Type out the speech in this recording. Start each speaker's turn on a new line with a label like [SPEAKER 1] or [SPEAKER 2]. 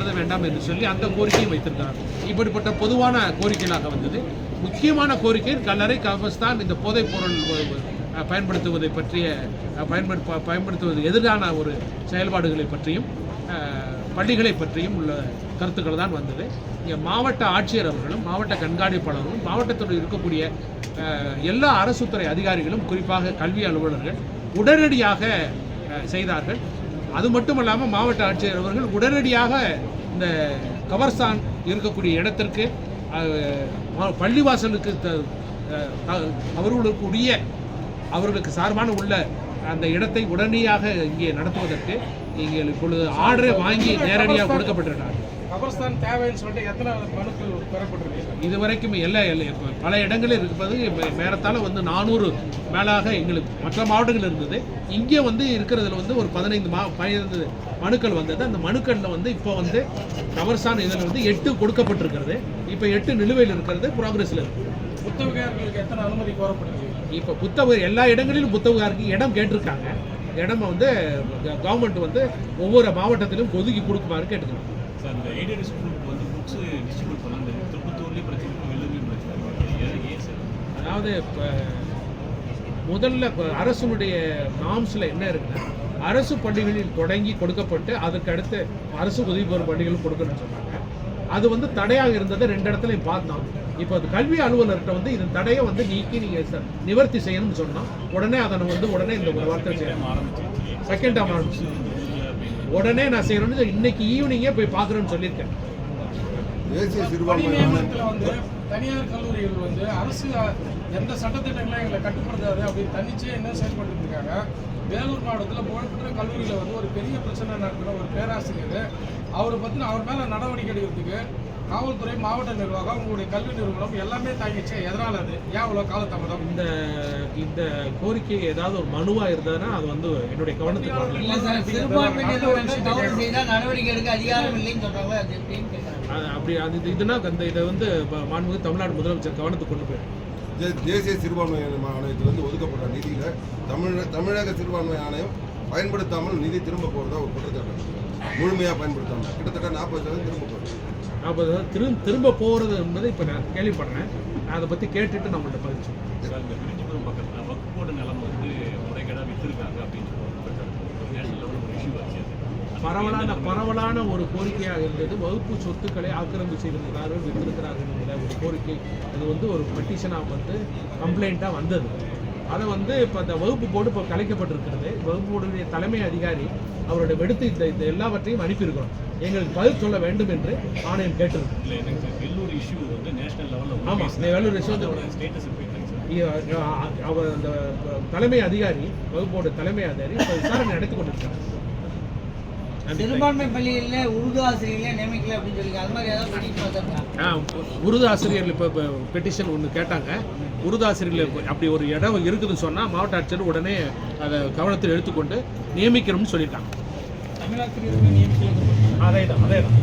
[SPEAKER 1] கருத வேண்டாம் என்று சொல்லி அந்த கோரிக்கையும் வைத்திருக்கிறார் இப்படிப்பட்ட பொதுவான கோரிக்கைகளாக வந்தது. முக்கியமான கோரிக்கை கல்லறை கபஸ்தான் இந்த போதைப் பொருள் பயன்படுத்துவதை பற்றிய பயன்படு பயன்படுத்துவது எதிரான ஒரு செயல்பாடுகளை பற்றியும் பள்ளிகளை பற்றியும் உள்ள கருத்துக்கள் தான் வந்தது. இங்கே மாவட்ட ஆட்சியர் அவர்களும் மாவட்ட கண்காணிப்பாளர்களும் மாவட்டத்தில் இருக்கக்கூடிய எல்லா அரசுத்துறை அதிகாரிகளும் குறிப்பாக கல்வி அலுவலர்கள் உடனடியாக செய்தார்கள். அது மட்டும் இல்லாமல் மாவட்ட ஆட்சியர் அவர்கள் உடனடியாக இந்த கவர்ஸ்தான் இருக்கக்கூடிய இடத்திற்கு பள்ளிவாசலுக்கு த- அவர்களுக்கு உரிய அவர்களுக்கு சார்பான உள்ள அந்த இடத்தை உடனடியாக இங்கே நடத்துவதற்கு நீங்கள் இப்பொழுது ஆர்டரை வாங்கி நேரடியாக கொடுக்கப்பட்டிருக்கிறார்கள்.
[SPEAKER 2] கபர்ஸ்தான் தேவைன்னு சொல்லிட்டு எத்தனை மனுக்கள் பெறப்பட்டிருக்கு?
[SPEAKER 1] இதுவரைக்கும் எல்லா எல்லா- பல இடங்களில் இருப்பது மே- மேறத்தாழ வந்து நானூறு மேலாக எங்களுக்கு மற்ற மாவட்டங்கள் இருந்தது. இங்கே வந்து இருக்கிறதுல வந்து ஒரு பதினைந்து மா பதினைந்து மனுக்கள் வந்தது. அந்த மனுக்களில் வந்து இப்போ வந்து கவர்சான் இதில் வந்து எட்டு கொடுக்கப்பட்டிருக்கிறது. இப்போ எட்டு நிலுவையில் இருக்கிறது ப்ராக்ரஸில் இருக்கு.
[SPEAKER 2] புத்தகங்களுக்கு எத்தனை அனுமதி கோரப்பட்டிருக்கு?
[SPEAKER 1] இப்போ புத்தக எல்லா இடங்களிலும் புத்தகாருக்கு இடம் கேட்டிருக்காங்க. இடம் வந்து கவர்மெண்ட் வந்து ஒவ்வொரு மாவட்டத்திலும் ஒதுக்கி கொடுக்குமாறு கேட்டுக்கிறாங்க
[SPEAKER 3] சார் இந்த எய்டட் ஸ்கூலுக்கு வந்து புக்ஸ் டிஸ்ட்ரிபியூட் பண்ண இந்த திருப்பத்தூர்லேயும் பிரச்சனை வெள்ளூர்லேயும் பிரச்சனை ஏன் சார்?
[SPEAKER 1] அதாவது இப்போ முதல்ல அரசுனுடைய நாம்ஸில் என்ன இருக்குன்னா அரசு பள்ளிகளில் தொடங்கி கொடுக்கப்பட்டு அதுக்கு அடுத்து அரசு உதவி பெறும் பள்ளிகளும் கொடுக்கணும்னு சொன்னாங்க. அது வந்து தடையாக இருந்ததை ரெண்டு இடத்துலையும் பார்த்தோம். இப்போ அது கல்வி அலுவலர்கிட்ட வந்து இந்த தடையை வந்து நீக்கி நீங்கள் நிவர்த்தி செய்யணும்னு சொன்னோம். உடனே அதை வந்து உடனே இந்த ஒரு வார்த்தை செய்யணும்.
[SPEAKER 3] ஆரம்பிச்சிருச்சு.
[SPEAKER 1] செகண்ட் டைம் ஆரம்பிச்சு உடனே நான் செய்யணும்னு இன்னைக்கு ஈவினிங்கே போய் பார்க்குறேன்னு சொல்லியிருக்கேன்.
[SPEAKER 4] தேசிய
[SPEAKER 2] பணி
[SPEAKER 4] சிறுபான்மை
[SPEAKER 2] நியமனத்தில் வந்து தனியார் கல்லூரிகள் வந்து அரசு எந்த சட்டத்திட்டங்களும் எங்களை கட்டுப்படுத்தாது அப்படின்னு தன்னிச்சையாக என்ன செயல்பட்டு இருக்காங்க? வேலூர் மாவட்டத்தில் புகழ்பெற்ற கல்லூரியில் வந்து ஒரு பெரிய பிரச்சனை நடக்கிற ஒரு பேராசிரியர். அவரை பற்றின அவர் மேலே நடவடிக்கை எடுக்கிறதுக்கு காவல்துறை மாவட்ட நிர்வாகம் உங்களுடைய கல்வி நிறுவனம் எல்லாமே தாங்கிச்சு எதனால் அது? ஏன் அவ்வளோ காலதாமதம்?
[SPEAKER 1] இந்த இந்த கோரிக்கை ஏதாவது ஒரு மனுவா இருந்ததுன்னா அது வந்து என்னுடைய கவனத்துக்கு
[SPEAKER 5] இல்ல சார் சிறுபான்மையினர் வந்து தவறு செய்தால் நடவடிக்கை எடுக்க அதிகாரம் இல்லைன்னு சொல்றாங்க. அது எப்படின்னு கேட்கறாங்க
[SPEAKER 1] அது அப்படி அது இது- இதுனா அந்த இதை வந்து மாண்புமிகு தமிழ்நாடு முதலமைச்சர் கவனத்துக்கு கொண்டு போயிடும்
[SPEAKER 4] தேசிய சிறுபான்மை ஆணையத்திலிருந்து ஒதுக்கப்படுற நிதியில தமிழக தமிழக சிறுபான்மை ஆணையம் பயன்படுத்தாமல் நிதி திரும்ப போறதா ஒரு குற்றச்சாட்டு. முழுமையா பயன்படுத்தாம கிட்டத்தட்ட நாற்பது சதவீதம் திரும்ப போகுது.
[SPEAKER 1] அப்போ திரும்ப திரும்ப போகிறது என்பதை இப்போ நான் கேள்விப்படுறேன். நான் அதை பற்றி கேட்டுட்டு நம்மள்ட்ட பதில்.
[SPEAKER 3] சார் இந்த விருஞ்சிபுரம் பக்கத்தில் வக்குப்போட நிலம் வந்து முறைகேடாக விற்றுருக்காங்க அப்படின்னு நேஷனல் லெவலில் ஒரு இஷ்யூ ஆச்சு அது
[SPEAKER 1] பரவலான பரவலான ஒரு கோரிக்கையாக இருந்தது. வகுப்பு சொத்துக்களை ஆக்கிரமிப்பு செய்திருக்கிறார்கள் வித்திருக்கிறார்கள் என்கிற ஒரு கோரிக்கை. அது வந்து ஒரு பெட்டிஷனாக வந்து கம்ப்ளைண்ட்டாக வந்தது. அதை வந்து இப்போ அந்த வகுப்பு போர்டு இப்போ கலைக்கப்பட்டிருக்கிறது. வகுப்பு போர்டுடைய தலைமை அதிகாரி அவருடைய வெடுத்து இந்த இந்த எல்லாவற்றையும் அனுப்பியிருக்கிறோம். எங்களுக்கு பதில் சொல்ல வேண்டும் என்று ஆணையம் கேட்டிருக்கு.
[SPEAKER 3] வெள்ளூர் இஷ்யூ வந்து நேஷனல் லெவலில்
[SPEAKER 1] வெள்ளூர்
[SPEAKER 3] ஸ்டேட்டஸ்
[SPEAKER 1] அவர் அந்த தலைமை அதிகாரி வகுப்போட தலைமை அதிகாரி இப்போ விசாரணை நடத்தி கொண்டிருக்காங்க.
[SPEAKER 5] சிறுபான்மை பள்ளிகளில் உருது ஆசிரியர்களே நியமிக்கல அப்படின்னு சொல்லி அது மாதிரி ஏதாவது வந்திருக்காங்க
[SPEAKER 1] ஆ, உருது ஆசிரியர்கள் இப்போ பெட்டிஷன் ஒன்று கேட்டாங்க. உருது ஆசிரியர்கள் அப்படி ஒரு இடம் இருக்குதுன்னு சொன்னால் மாவட்ட ஆட்சியர் உடனே அதை கவனத்தில் எடுத்துக்கொண்டு நியமிக்கணும்னு சொல்லியிருக்காங்க.
[SPEAKER 2] தமிழாசிரியர்கள் நியமிக்கல.
[SPEAKER 1] அதே தான் அதே தான்.